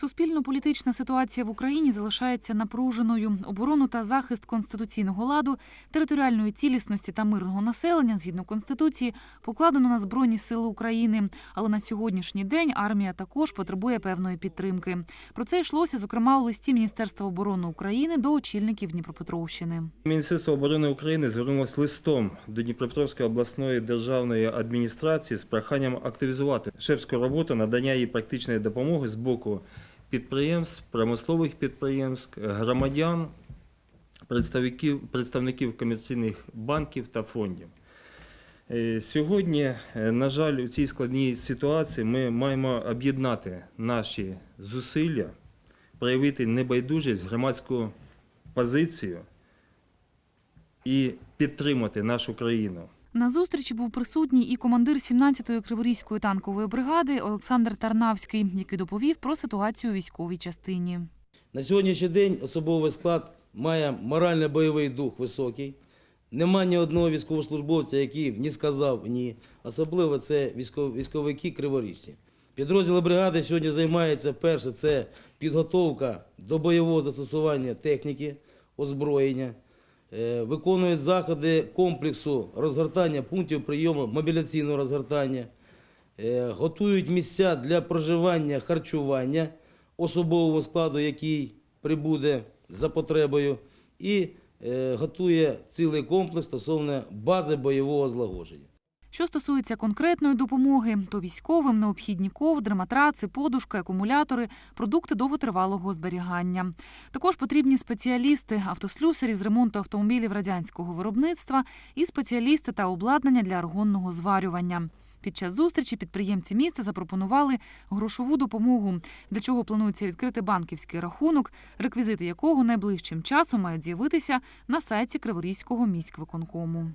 Суспільно-політична ситуація в Україні залишається напруженою. Оборону та захист конституційного ладу, територіальної цілісності та мирного населення згідно конституції покладено на збройні сили України. Але на сьогоднішній день армія також потребує певної підтримки. Про це йшлося зокрема у листі Міністерства оборони України до очільників Дніпропетровщини. Міністерство оборони України звернулося листом до Дніпропетровської обласної державної адміністрації з проханням активізувати шефську роботу надання їй практичної допомоги з боку підприємств, промислових підприємств, громадян, представників, представників комерційних банків та фондів. Е, Сьогодні, е, на жаль, у цій складній ситуації ми маємо об'єднати наші зусилля, проявити небайдужість, громадську позицію і підтримати нашу країну. На зустрічі був присутній і командир 17-ї Криворізької танкової бригади Олександр Тарнавський, який доповів про ситуацію у військовій частині. На сьогоднішній день особовий склад має морально-бойовий дух високий. Нема ні одного військовослужбовця, який не сказав ні. Особливо це військов- військовики криворіжці. Підрозділи бригади сьогодні займаються перше це підготовка до бойового застосування техніки, озброєння, виконують заходи комплексу розгортання пунктів прийому мобіляційного розгортання, Е, готують місця для проживання, харчування особового складу, який прибуде за потребою, і е, готує цілий комплекс стосовно бази бойового злагодження. Що стосується конкретної допомоги, то військовим необхідні ковдри, матраци, подушки, акумулятори, продукти довготривалого зберігання. Також потрібні спеціалісти, автослюсарі з ремонту автомобілів радянського виробництва і спеціалісти та обладнання для аргонного зварювання. Під час зустрічі підприємці міста запропонували грошову допомогу, для чого планується відкрити банківський рахунок, реквізити якого найближчим часом мають з'явитися на сайті Криворізького міськвиконкому.